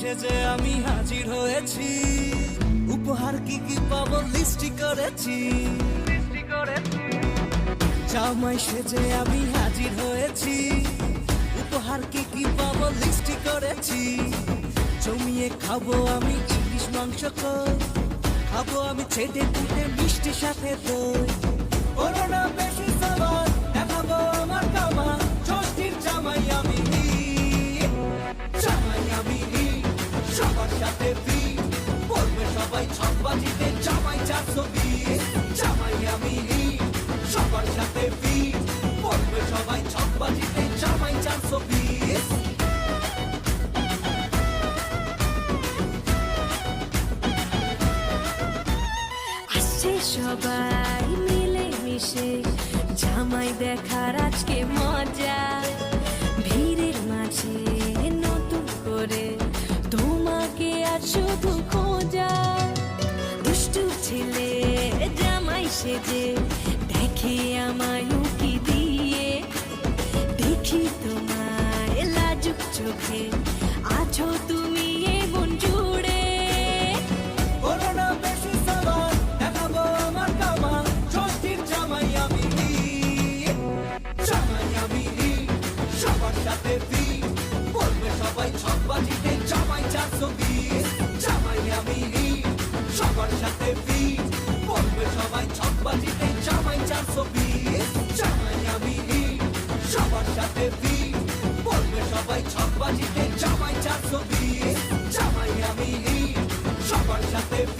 সেজে আমি হাজির হয়েছি। উপহার কি কি পাবো লিস্টি করেছি। জামাই সেজে আমি হাজির হয়েছি। উপহার কি কি পাবো লিস্টি করেছি। জমিয়ে খাব আমি ইলিশ মাংস খাব আমি ছেটে পুটে মিষ্টি সাথে দই। ওরো বেশি আমি সবার সাথে ফি পড়বে সবাই সবাই মিলে মিশে জামাই দেখার আজকে মজা। ভিড়ের মাঝে নতুন করে তোমাকে আর শুধু খোঁজা। দুষ্টু ছেলে সেজে দেখে আমায় উকি দিয়ে দেখি তোমায় লাজুক চোখে। চাই সবার সাথে ভিড় পড়বে সবাই ছক বাজিতে জামাই চারশো বিশ জামাই আমি সবার সাথে